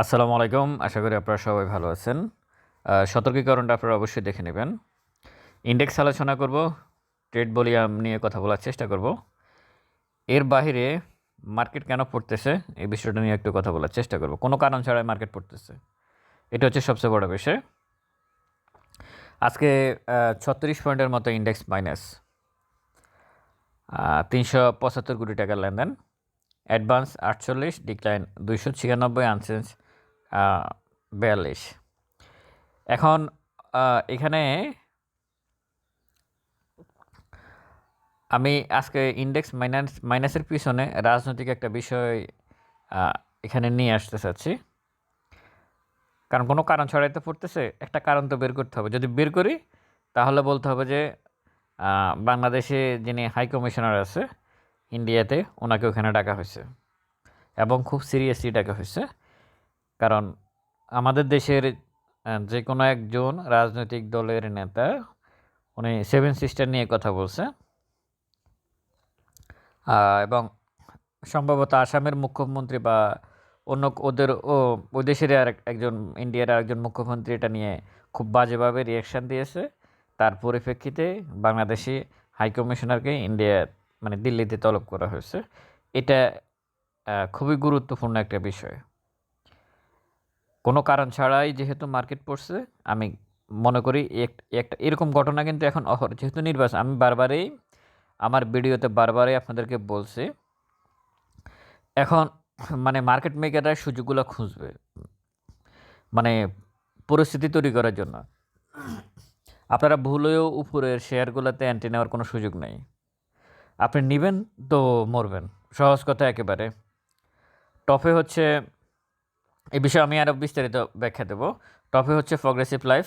আসসালামু আলাইকুম। আশা করি আপনারা সবাই ভালো আছেন। সতর্কীকরণটা আপনারা অবশ্যই দেখে নেবেন। ইন্ডেক্স আলোচনা করব, ট্রেড ভলিউম নিয়ে কথা বলার চেষ্টা করব। এর বাইরে মার্কেট কেন পড়তেছে এই বিষয়টা নিয়ে একটু কথা বলার চেষ্টা করব। কোনো কারণ ছাড়াই মার্কেট পড়তেছে। এটা হচ্ছে সবচেয়ে বড় বিষয়। আজকে ছত্রিশ পয়েন্টের মতো ইন্ডেক্স মাইনাস। তিনশো পঁচাত্তর কোটি টাকার লেনদেন। অ্যাডভান্স আটচল্লিশ, ডিক্লাইন দুইশো ছিয়ানব্বই আনসেন্স বিয়াল্লিশ। এখন এখানে আমি আজকে ইন্ডেক্স মাইনাস মাইনাসের পিছনে রাজনৈতিক একটা বিষয় এখানে নিয়ে আসতে চাচ্ছি। কারণ কোনো কারণ ছড়াই তো পড়তেছে, একটা কারণ তো বের করতে হবে। যদি বের করি, তাহলে বলতে হবে যে বাংলাদেশে যিনি হাই কমিশনার আছে ইন্ডিয়াতে ওনাকে ওখানে ডাকা হয়েছে। এবং খুব সিরিয়াসলি ডাকা হয়েছে। কারণ আমাদের দেশের যে কোনো একজন রাজনৈতিক দলের নেতা, উনি সেভেন সিস্টার নিয়ে কথা বলছে। এবং সম্ভবত আসামের মুখ্যমন্ত্রী বা অন্য ওদের, ও, ওই দেশের আর একজন, ইন্ডিয়ার আরেকজন মুখ্যমন্ত্রী এটা নিয়ে খুব বাজেভাবে রিয়াকশান দিয়েছে। তার পরিপ্রেক্ষিতে বাংলাদেশি হাই কমিশনারকে ইন্ডিয়া মানে দিল্লিতে তলব করা হয়েছে। এটা খুবই গুরুত্বপূর্ণ একটা বিষয়। কোনো কারণ ছাড়াই যেহেতু মার্কেট পড়ছে, আমি মনে করি এক- একটা, এরকম ঘটনা কিন্তু এখন অহর। যেহেতু নির্বাচন, আমি বারবারই আমার ভিডিওতে বারবারই আপনাদেরকে বলছি, এখন মানে মার্কেট মেকাররা সুযোগগুলো খুঁজবে মানে পরিস্থিতি তৈরি করার জন্য। আপনারা ভুলেও উপরের শেয়ারগুলোতে অ্যান্টি নেওয়ার কোনো সুযোগ নেই। আপনি নেবেন তো মরবেন, সহজ কথা একেবারে। টপে হচ্ছে এই বিষয়ে আমি আরও বিস্তারিত ব্যাখ্যা দেব। টপে হচ্ছে প্রগ্রেসিভ লাইফ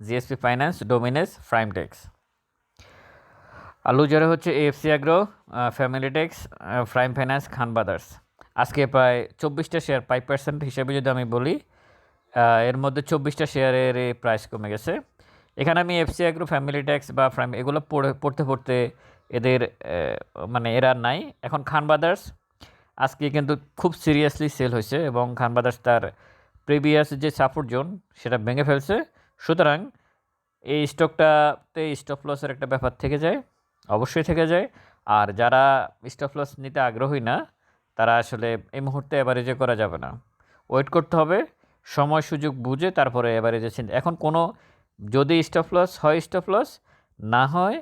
জিএসপি ফাইন্যান্স ডোমিনেস ফ্রাইমটেক্স আর লুজারে হচ্ছে AFC agro family tax prime finance Khan brothers আজকে প্রায় চব্বিশটা শেয়ার ফাইভ পার্সেন্ট হিসেবে যদি আমি বলি এর মধ্যে চব্বিশটা শেয়ারের প্রাইস কমে গেছে। এখানে আমি এফসি অ্যাগ্রো ফ্যামিলি ট্যাক্স বা ফ্রাইম এগুলো পড়ে, পড়তে পড়তে এদের মানে এরা নাই। এখন খান ব্রাদার্স আজকে কিন্তু খুব সিরিয়াসলি সেল হয়েছে এবং খান ব্রাদার্স তার প্রিভিয়াস যে সাপোর্ট জোন সেটা ভেঙে ফেলছে। সুতরাং এই স্টকটাতে স্টপ লসের একটা ব্যাপার থেকে যায়, অবশ্যই থেকে যায়। আর যারা স্টপ লস নিতে আগ্রহী না, তারা আসলে এই মুহূর্তে অ্যাভারেজে করা যাবে না। ওয়েট করতে হবে, সময় সুযোগ বুঝে তারপরে অ্যাভারেজে চিন্তা এখন কোনো যদি স্টপ লস হয় স্টপ লস না হয়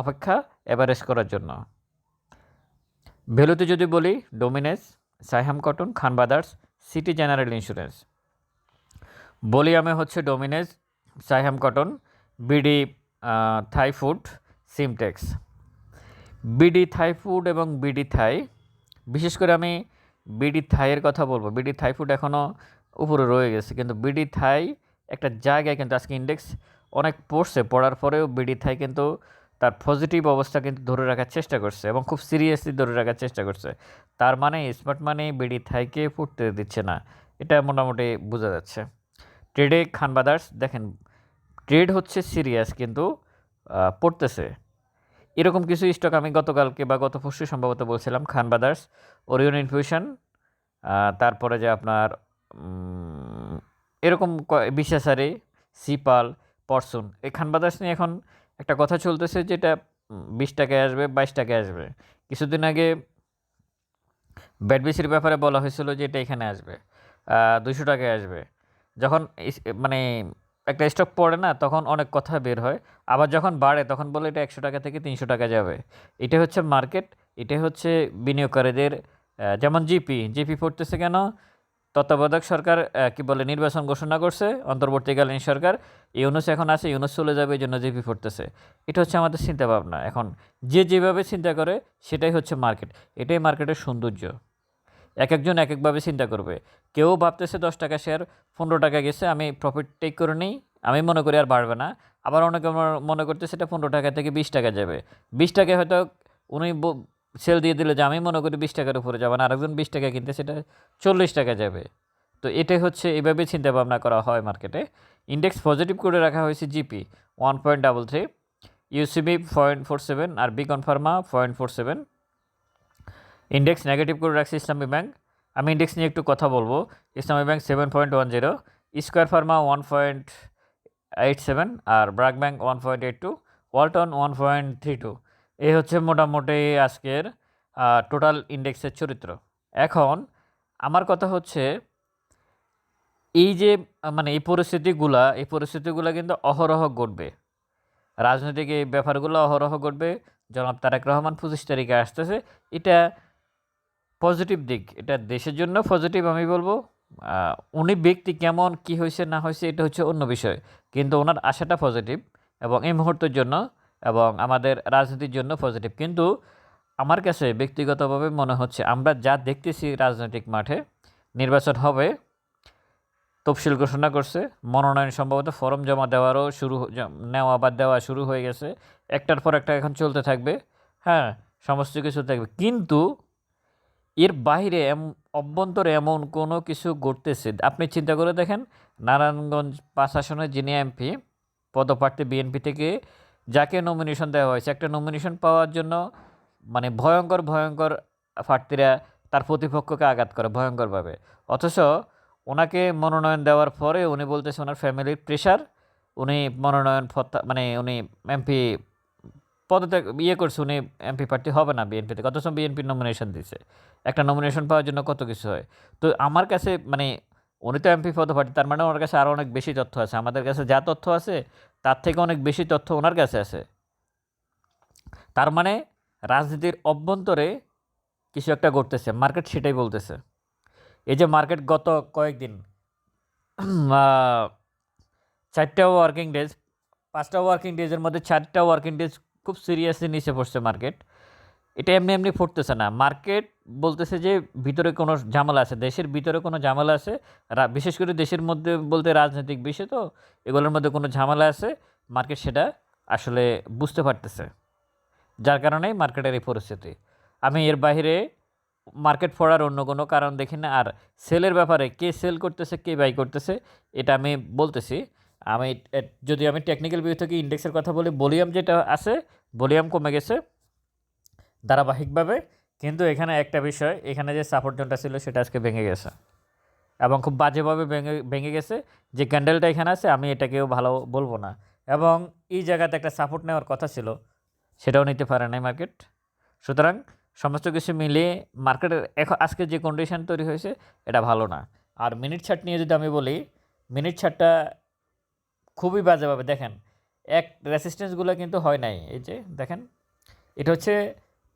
অপেক্ষা অ্যাভারেজ করার জন্য। ভ্যালুতে যদি বলি, ডোমিনেস, Saiham cotton, Khan brothers city general insurance. বলিয়ামে হচ্ছে ডোমিনেস, Saiham cotton, BD Thai food, Simtex. BD Thai food এবং বিডি থাই, বিশেষ করে আমি বিডি থাইয়ের কথা বলব। বিডি থাই ফুড এখনও উপরে রয়ে গেছে, কিন্তু বিডি থাই একটা জায়গায় কিন্তু আজকে ইন্ডেক্স অনেক পড়ছে, পড়ার পরেও বিডি থাই কিন্তু তার পজিটিভ অবস্থা কিন্তু ধরে রাখার চেষ্টা করছে এবং খুব সিরিয়াসলি ধরে রাখার চেষ্টা করছে। তার মানে স্মার্ট মানে বিডি থাইকে ফুটতে দিচ্ছে না। এটা মোটামুটি বোঝা যাচ্ছে। ট্রেডে খান ব্রাদার্স দেখেন ট্রেড হচ্ছে সিরিয়াস কিন্তু পড়তেছে। এরকম কিছু স্টক আমি গতকালকে বা গত পরশু সম্ভবত বলছিলাম, খান ব্রাদার্স ওরিয়ন ইনফিউশন তারপরে যে আপনার এরকম বিশ্বাসারি সিপাল পরসুন এই খান ব্রাদার্স নিয়ে এখন একটা কথা চলতেছে যেটা বিশ টাকায় আসবে বাইশ টাকায় আসবে। কিছুদিন আগে ব্যাটবিসির ব্যাপারে বলা হয়েছিল যে এটা এখানে আসবে দুশো টাকায় আসবে। যখন মানে একটা স্টক পড়ে না, তখন অনেক কথা বের হয়। আবার যখন বাড়ে, তখন বলে এটা একশো টাকা থেকে তিনশো টাকা যাবে। এটা হচ্ছে মার্কেট, এটা হচ্ছে বিনিয়োগকারীদের যেমন জিপি জিপি পড়তেছে কেন? তত্ত্বাবধায়ক সরকার কি বলে, নির্বাচন ঘোষণা করছে, অন্তর্বর্তীকালীন সরকার, ইউনুস এখন আছে, ইউনুস চলে যাবে, এই জন্য জিপি পড়তেছে এটা হচ্ছে আমাদের চিন্তা ভাবনা এখন যে যেভাবে চিন্তা করে, সেটাই হচ্ছে মার্কেট। এটাই মার্কেটের সৌন্দর্য। এক একজন এক একভাবে চিন্তা করবে। কেউ ভাবতেছে দশ টাকা শেয়ার পনেরো টাকা গেছে, আমি প্রফিট টেক করে নিই, আমি মনে করি আর বাড়বে না। আবার অনেকে মনে- মনে করতে সেটা পনেরো টাকা থেকে বিশ টাকা যাবে। বিশ টাকায় হয়তো উনি সেল দিয়ে দিলে যে আমি মনে করি বিশ টাকার উপরে যাবে না, আরেকজন বিশ টাকা কিনতে সেটা চল্লিশ টাকা যাবে। তো এটাই হচ্ছে এভাবে চিন্তা ভাবনা করা হয় মার্কেটে ইন্ডেক্স পজিটিভ করে রাখা হয়েছে GP one point double three UCB point four seven আর Beacon pharma point four seven index negative করে রাখছে ইসলামী ব্যাংক আমি ইন্ডেক্স নিয়ে একটু কথা বলব। Islami bank seven point one zero square pharma one point eight seven আর BRAC bank one point eight two Walton one point three two এই হচ্ছে মোটামুটি আজকের টোটাল ইন্ডেক্সের চরিত্র। এখন আমার কথা হচ্ছে, এই যে মানে এই পরিস্থিতিগুলা এই পরিস্থিতিগুলা কিন্তু অহরহ ঘটবে। রাজনৈতিক এই ব্যাপারগুলো অহরহ ঘটবে। জনাব তারেক রহমান পঁচিশ তারিখে আসতেছে। এটা পজিটিভ দিক। এটা দেশের জন্য পজিটিভ আমি বলব। উনি ব্যক্তি কেমন, কি হয়েছে না হয়েছে এটা হচ্ছে অন্য বিষয়। কিন্তু ওনার আশাটা পজিটিভ এবং এই মুহূর্তের জন্য এবং আমাদের রাজনীতির জন্য পজিটিভ কিন্তু আমার কাছে ব্যক্তিগতভাবে মনে হচ্ছে আমরা যা দেখতেছি রাজনৈতিক মাঠে, নির্বাচন হবে, তফসিল ঘোষণা করছে, মনোনয়ন সম্ভবত ফর্ম জমা দেওয়ারও শুরু নেওয়া বা দেওয়া শুরু হয়ে গেছে। একটার পর একটা এখন চলতে থাকবে। হ্যাঁ সমস্ত কিছু থাকবে। কিন্তু এর বাইরে অভ্যন্তরে এমন কোনো কিছু ঘটতেছে। আপনি চিন্তা করে দেখেন, নারায়ণগঞ্জ পাঁচ আসনের যিনি এমপি, পদপ্রার্থী বিএনপি থেকে যাকে নমিনেশন দেওয়া হয়েছে, একটা নমিনেশন পাওয়ার জন্য মানে ভয়ঙ্কর ভয়ঙ্কর প্রার্থীরা তার প্রতিপক্ষকে আঘাত করে ভয়ঙ্করভাবে। অথচ ওনাকে মনোনয়ন দেওয়ার পরে উনি বলতেছে ওনার ফ্যামিলির প্রেশার উনি মনোনয়ন মানে উনি এমপি পদত্যাগ ইয়ে করছে, উনি এমপি প্রার্থী হবে না বিএনপি থেকে অথচ বিএনপি নমিনেশন দিছে একটা নমিনেশন পাওয়ার জন্য কত কিছু হয়। তো আমার কাছে মানে উনি তো এমপি পদপ্রার্থী, তার মানে ওনার কাছে আরও অনেক বেশি তথ্য আছে। আমাদের কাছে যা তথ্য আছে তার থেকে অনেক বেশি তথ্য ওনার কাছে আছে। তার মানে রাজনীতির অভ্যন্তরে কিছু একটা ঘটতেছে মার্কেট সেটাই বলতেছে। এই যে মার্কেট গত কয়েকদিন চারটা ওয়ার্কিং ডেজ পাঁচটা ওয়ার্কিং ডেজের মধ্যে চারটা ওয়ার্কিং ডেজ খুব সিরিয়াসলি নিচে পড়ছে মার্কেট এটা এমনি এমনি পড়তেছে না। মার্কেট বলতেছে যে ভিতরে কোনো ঝামেলা আছে, দেশের ভিতরে কোনো ঝামেলা আছে বিশেষ করে দেশের মধ্যে বলতে রাজনৈতিক বিষয় তো, এগুলোর মধ্যে কোনো ঝামেলা আছে, মার্কেট সেটা আসলে বুঝতে পারতেছে, যার কারণেই মার্কেটের এই পরিস্থিতি। আমি এর বাইরে মার্কেট পড়ার অন্য কোনো কারণ দেখি না, আর সেলের ব্যাপারে কে সেল করতেছে, কে বাই করতেছে, এটা আমি বলতেছি। আমি যদি আমি টেকনিক্যাল ভিউ থেকে ইন্ডেক্সের কথা বলি, ভলিউম যেটা আছে, ভলিউম কমে গেছে ধারাবাহিকভাবে, কিন্তু এখানে একটা বিষয়, এখানে যে সাপোর্ট জোনটা ছিল সেটা আজকে ভেঙে গেছে। এবং খুব বাজেভাবে ভেঙে ভেঙে গেছে যে ক্যান্ডেলটা এখানে আছে, আমি এটাকেও ভালো বলব না। এবং এই জায়গাতে একটা সাপোর্ট নেওয়ার কথা ছিল, সেটাও নিতে পারে নাই মার্কেট সুতরাং সমস্ত কিছু মিলিয়ে মার্কেটের এখন আজকে যে কন্ডিশন তৈরি হয়েছে, এটা ভালো না। আর মিনিট ছাট নিয়ে যদি আমি বলি মিনিট ছাটটা খুবই বাজেভাবে দেখেন, এক রেসিস্টেন্সগুলো কিন্তু হয় নাই। এই যে দেখেন, এটা হচ্ছে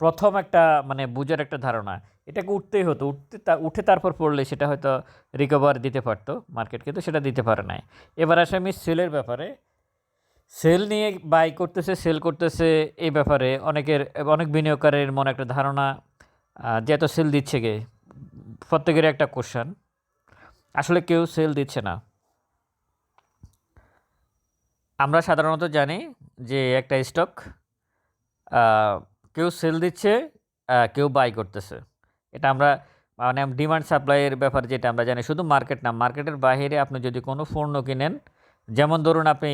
প্রথম একটা মানে বুঝার একটা ধারণা। এটাকে উঠতেই হতো। উঠতে তা, উঠে তারপর পড়লে সেটা হয়তো রিকভার দিতে পারতো মার্কেট কিন্তু সেটা দিতে পারে নাই। এবার আসে আমি সেলের ব্যাপারে। সেল নিয়ে বাই করতেছে সেল করতেছে এই ব্যাপারে অনেকের, অনেক বিনিয়োগকারীর মনে একটা ধারণা যে এত সেল দিচ্ছে কে? প্রত্যেকের একটা কোশ্চেন আসলে কেউ সেল দিচ্ছে না। আমরা সাধারণত জানি যে একটা স্টক কেউ সেল দিচ্ছে কেউ বাই করতেছে। এটা আমরা মানে ডিমান্ড সাপ্লাইয়ের ব্যাপার যেটা আমরা জানি, শুধু মার্কেট না মার্কেটের বাইরে আপনি যদি কোনো পণ্য কিনেন, যেমন ধরুন আপনি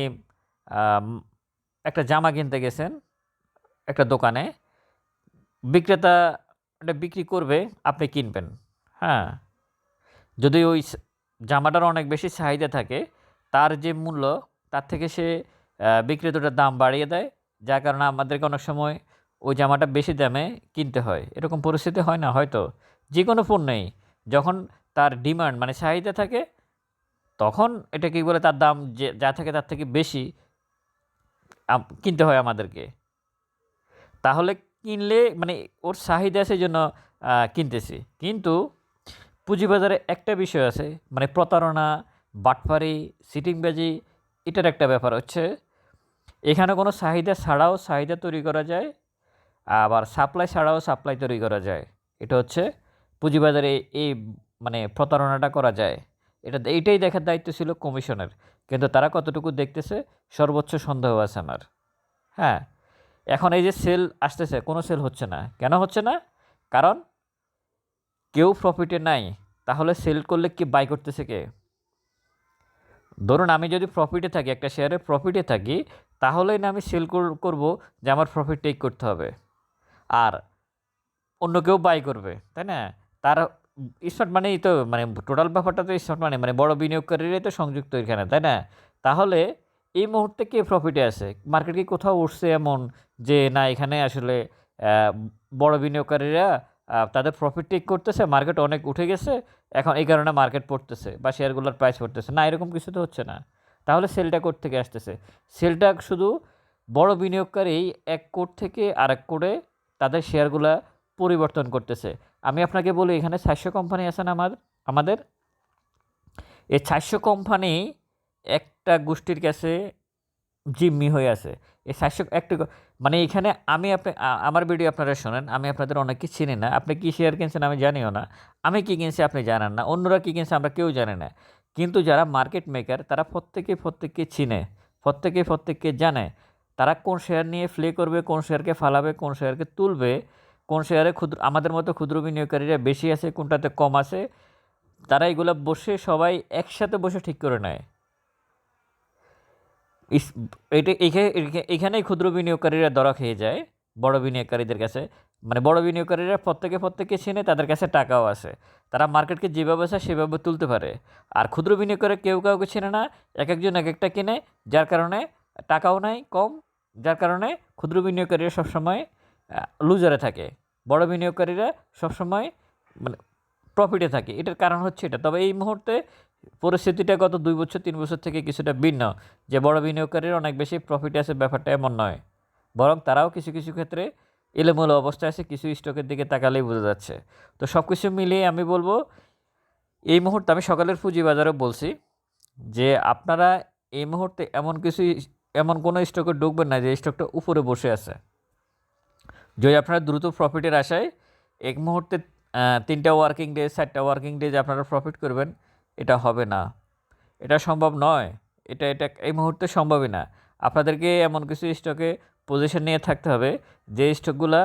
একটা জামা কিনতে গেছেন, একটা দোকানে, বিক্রেতা এটা বিক্রি করবে, আপনি কিনবেন হ্যাঁ। যদি ওই জামাটার অনেক বেশি চাহিদা থাকে, তার যে মূল্য, তার থেকে সে বিক্রেতাটার দাম বাড়িয়ে দেয়, যার কারণে আমাদেরকে অনেক সময় ওই জামাটা বেশি দামে কিনতে হয়। এরকম পরিস্থিতি হয় না, হয়তো। যে কোনো পণ্যেই যখন তার ডিমান্ড মানে চাহিদা থাকে, তখন এটা কী বলে তার দাম যে, যা থাকে তার থেকে বেশি কিনতে হয় আমাদেরকে। তাহলে কিনলে মানে ওর চাহিদা সেই জন্য কিনতেছি। কিন্তু পুঁজিবাজারে একটা বিষয় আছে মানে প্রতারণা বাটপারি সিটিংবাজি এটার একটা ব্যাপার হচ্ছে, এখানে কোনো চাহিদা ছাড়াও চাহিদা তৈরি করা যায় আবার সাপ্লাই ছাড়াও সাপ্লাই তৈরি করা যায়। এটা হচ্ছে পুঁজিবাজারে এই মানে প্রতারণাটা করা যায়। এটা এইটাই দেখার দায়িত্ব ছিল কমিশনের। কিন্তু তারা কতটুকু দেখতেছে, সর্বোচ্চ সন্দেহ আছে আমার। হ্যাঁ এখন এই যে সেল আসতেছে, কোনো সেল হচ্ছে না। কেন হচ্ছে না? কারণ কেউ প্রফিটে নাই, তাহলে সেল করলে কি বাই করতেছে কে? ধরুন আমি যদি প্রফিটে থাকি, একটা শেয়ারে প্রফিটে থাকি, তাহলেই না আমি সেল করব যে আমার প্রফিট টেক করতে হবে। আর অন্য কেউ বাই করবে, তাই না? তার স্মার্ট মানেই তো মানে টোটাল ব্যাপারটা তো স্মার্ট মানে মানে বড় বিনিয়োগকারীরাই তো সংযুক্ত এখানে, তাই না? তাহলে এই মুহূর্তে কে প্রফিটে আছে? মার্কেট কি কোথাও উঠছে এমন যে, না, এখানে আসলে বড় বিনিয়োগকারীরা তাদের প্রফিট টেক করতেছে মার্কেট অনেক উঠে গেছে, এখন এই কারণে মার্কেট পড়তেছে বা শেয়ারগুলোর প্রাইস পড়তেছে। না, এরকম কিছু তো হচ্ছে না। তাহলে সেলটা কোড থেকে আসতেছে? সেলটা শুধু বড় বিনিয়োগকারী এক কোড থেকে আরেক কোডে তাদের শেয়ারগুলা পরিবর্তন করতেছে। আমি আপনাকে বলি, এখানে চারশো কোম্পানি আছে না আমার, আমাদের? এই চারশো কোম্পানি একটা গোষ্ঠীর কাছে জিম্মি হয়ে আছে। এই চারশো, একটা মানে এখানে আমি আপনি আমার ভিডিও আপনারা শোনেন, আমি আপনাদের অনেককে চিনি না। আপনি কী শেয়ার কিনছেন আমি জানিও না। আমি কী কিনছি আপনি জানেন না, অন্যরা কী কিনছে আমরা কেউ জানি না। কিন্তু যারা মার্কেট মেকার তারা প্রত্যেকে প্রত্যেককে চিনে, প্রত্যেকে প্রত্যেককে জানে। তারা কোন শেয়ার নিয়ে ফ্লে করবে, কোন শেয়ারকে ফালাবে, কোন শেয়ারকে তুলবে, কোন শেয়ারে ক্ষুদ্র, আমাদের মতো ক্ষুদ্র বিনিয়োগকারীরা বেশি আছে, কোনটাতে কম আছে, তারা এগুলো বসে সবাই একসাথে বসে ঠিক করে নেয়। এটা এখানে এখানেই ক্ষুদ্র বিনিয়োগকারীরা দরা খেয়ে যায়, বড় বিনিয়োগকারীদের কাছে। মানে বড় বিনিয়োগকারীরা প্রত্যেকে প্রত্যেকে চেনে তাদের কাছে টাকাও আছে। তারা মার্কেটকে যেভাবে চায় সেভাবে তুলতে পারে। আর ক্ষুদ্র বিনিয়োগকারী কেউ কাউকে চেনে না, এক একজন এক একটা কিনে, যার কারণে টাকাও নাই কম, যার কারণে ক্ষুদ্র বিনিয়োগকারীরা সবসময় লুজারে থাকে। বড় বিনিয়োগকারীরা সবসময় মানে প্রফিটে থাকে। এটার কারণ হচ্ছে এটা। তবে এই মুহূর্তে পরিস্থিতিটা গত দুই বছর, তিন বছর থেকে কিছুটা ভিন্ন। যে বড় বিনিয়োগকারীর অনেক বেশি প্রফিট আছে ব্যাপারটা এমন নয়। বরং তারাও কিছু কিছু ক্ষেত্রে এলোমেলো অবস্থায় আছে, কিছু স্টকের দিকে তাকালেই বোঝা যাচ্ছে। তো সব কিছু মিলিয়ে আমি বলব, এই মুহূর্তে আমি সকালের পুঁজিবাজারও বলছি যে আপনারা এই মুহূর্তে এমন কিছু এমন কোনো স্টকে ঢুকবেন না যে স্টকটা উপরে বসে আছে। যদি আপনারা দ্রুত প্রফিটের আশায় এক মুহূর্তে তিনটা ওয়ার্কিং ডে চারটা ওয়ার্কিং ডে যে আপনারা প্রফিট করবেন, এটা হবে না। এটা সম্ভব নয়। এটা এটা এই মুহূর্তে সম্ভবই না। আপনাদেরকে এমন কিছু স্টকে পজিশন নিয়ে থাকতে হবে যে স্টকগুলা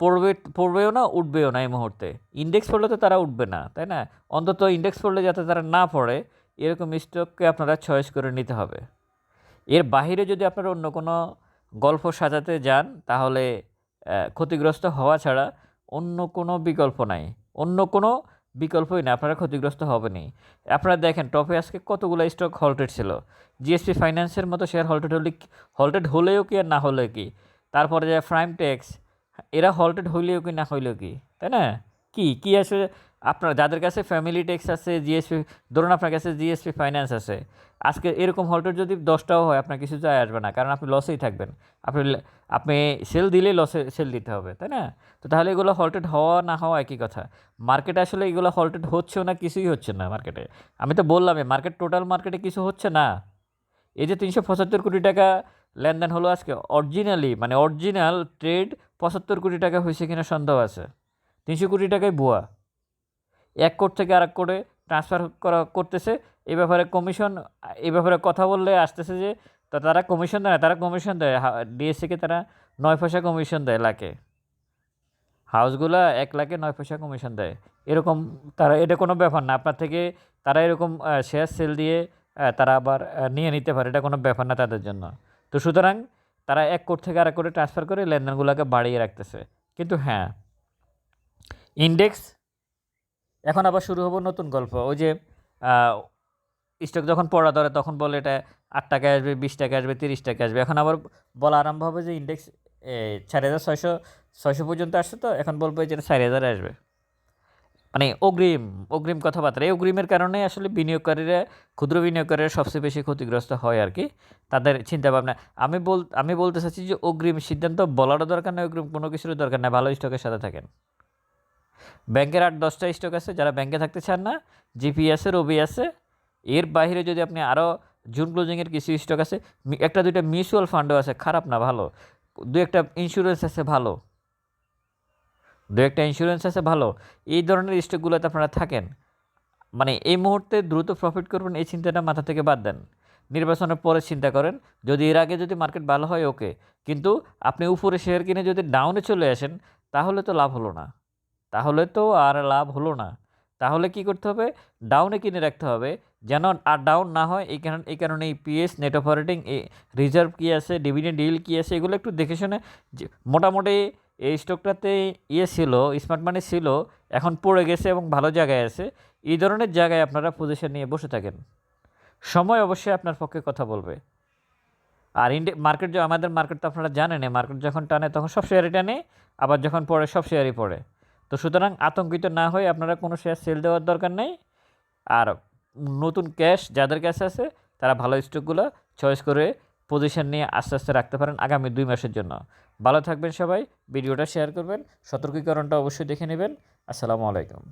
পড়বে, পড়বেও না, উঠবেও না এই মুহূর্তে। ইন্ডেক্স পড়লে তো তারা উঠবে না, তাই না? অন্তত ইন্ডেক্স পড়লে যাতে তারা না পড়ে, এরকম স্টককে আপনারা চয়েস করে নিতে হবে। এর বাইরে যদি আপনারা অন্য কোনো গল্প সাজাতে যান, তাহলে ক্ষতিগ্রস্ত হওয়া ছাড়া অন্য কোনো বিকল্প নাই। অন্য কোনো বিকল্পই না, আপনারা ক্ষতিগ্রস্ত হবেনি আপনারা দেখেন, টপে আজকে কতগুলো স্টক হল্টেড ছিল। জিএসপি ফাইন্যান্সের মতো শেয়ার হল্টেড হলে হল্টেড হলেও কি আর না হলেও কি? তারপরে যে প্রাইম ট্যাক্স এরা হল্টেড হইলেও কি না হইলেও কি? তাই না? কি, কী আছে আপনার যাদের কাছে ফ্যামিলি ট্যাক্স আছে জিএসপি ধরুন আপনার কাছে জিএসপি ফাইন্যান্স আছে, আজকে এরকম হল্টেড যদি দশটাও হয়, আপনার কিছু যায় আসবে না, কারণ আপনি লসেই থাকবেন। আপনি আপনি সেল দিলেই লসে সেল দিতে হবে, তাই না? তো তাহলে এগুলো হল্টেড হওয়া না হওয়া একই কথা। মার্কেটে আসলে এগুলো হল্টেড হচ্ছেও না, কিছুই হচ্ছে না মার্কেটে আমি তো বললামই মার্কেট টোটাল মার্কেটে কিছু হচ্ছে না। এই যে তিনশো পঁচাত্তর কোটি টাকা লেনদেন হলো আজকে অরিজিনালি মানে অরিজিনাল ট্রেড পঁচাত্তর কোটি টাকা হয়েছে কিনা সন্দেহ আছে। তিনশো কোটি টাকায় ভুয়া। এক কোট থেকে আরেক কোটে ট্রান্সফার করা করতেছে। এ ব্যাপারে কমিশন এ ব্যাপারে কথা বললে আসতেছে যে, তো তারা কমিশন দেয় না, তারা কমিশন দেয়। ডিএসসিকে তারা নয় পয়সা কমিশন দেয় লাখে। হাউসগুলা এক লাখে নয় পয়সা কমিশন দেয়। এরকম তারা, এটা কোনো ব্যাপার না। আপনার থেকে তারা এরকম শেয়ার সেল দিয়ে তারা আবার নিয়ে নিতে পারে। এটা কোনো ব্যাপার না তাদের জন্য। তো সুতরাং তারা এক কোট থেকে আরেক কোটে ট্রান্সফার করে লেনদেনগুলোকে বাড়িয়ে রাখতেছে। কিন্তু হ্যাঁ ইন্ডেক্স এখন আবার শুরু হব নতুন গল্প। ওই যে স্টক যখন পড়া ধরে তখন বলে এটা আট টাকা আসবে, বিশ টাকা আসবে, তিরিশ টাকা আসবে। এখন আবার বলা আরম্ভ হবে যে ইন্ডেক্স চার হাজার ছয়শো ছয়শো পর্যন্ত আসছে তো, এখন বলব যে চার হাজারে আসবে। মানে অগ্রিম অগ্রিম কথাবার্তা। এই অগ্রিমের কারণে আসলে বিনিয়োগকারীরা, ক্ষুদ্র বিনিয়োগকারীরা সবচেয়ে বেশি ক্ষতিগ্রস্ত হয় আর কি। তাদের চিন্তাভাবনা। আমি বল, আমি বলতে চাচ্ছি যে অগ্রিম সিদ্ধান্ত বলারও দরকার নেই, অগ্রিম কোনো কিছুর দরকার নেই, ভালো স্টকের সাথে থাকেন। ব্যাংকের আট, দশটা স্টক আছে, যারা ব্যাংকে থাকতে চান না জিপি আছে রবি আছে এর বাইরে যদি আপনি আরও জুন ক্লোজিংয়ের কিছু স্টক আছে একটা, দুইটা মিউচুয়াল ফান্ডও আছে, খারাপ না, ভালো। দু একটা ইন্স্যুরেন্স আছে, ভালো। দু একটা ইন্স্যুরেন্স আছে, ভালো। এই ধরনের স্টকগুলোতে আপনারা থাকেন। মানে এই মুহূর্তে দ্রুত প্রফিট করবেন, এই চিন্তাটা মাথা থেকে বাদ দেন। নির্বাচনের পরে চিন্তা করেন, যদি এর আগে যদি মার্কেট ভালো হয় ওকে কিন্তু আপনি উপরে শেয়ার কিনে যদি ডাউনে চলে আসেন, তাহলে তো লাভ হলো না। তাহলে তো আর লাভ হলো না। তাহলে কি করতে হবে? ডাউনে কিনে রাখতে হবে। যেন আর ডাউন না হয়, এই কারণে এই কারণে পিএস নেট অপারেটিং রিজার্ভ কী আছে ডিভিডেন্ড ডিল কী আছে, এগুলো একটু দেখে শুনে যে মোটামুটি এই স্টকটাতে ইয়ে ছিল স্মার্ট মানি ছিল, এখন পড়ে গেছে এবং ভালো জায়গায় আছে। এই ধরনের জায়গায় আপনারা পজিশন নিয়ে বসে থাকেন। সময় অবশ্যই আপনার পক্ষে কথা বলবে। আর ইন্ডি মার্কেট আমাদের মার্কেট তো আপনারা জানেন মার্কেট যখন টানে তখন সব শেয়ারই টানে, আবার যখন পড়ে সব শেয়ারই পড়ে। তো সুতরাং আতঙ্কিত না হয়ে আপনারা কোনো শেয়ার সেল দেওয়ার দরকার নেই। আর নতুন ক্যাশ যাদের কাছে আছে, তারা ভালো স্টকগুলো চয়েস করে পজিশন নিয়ে আস্তে আস্তে রাখতে পারেন আগামী দুই মাসের জন্য। ভালো থাকবেন সবাই, ভিডিওটা শেয়ার করবেন, সতর্কীকরণটা অবশ্যই দেখে নেবেন। আসসালামু আলাইকুম।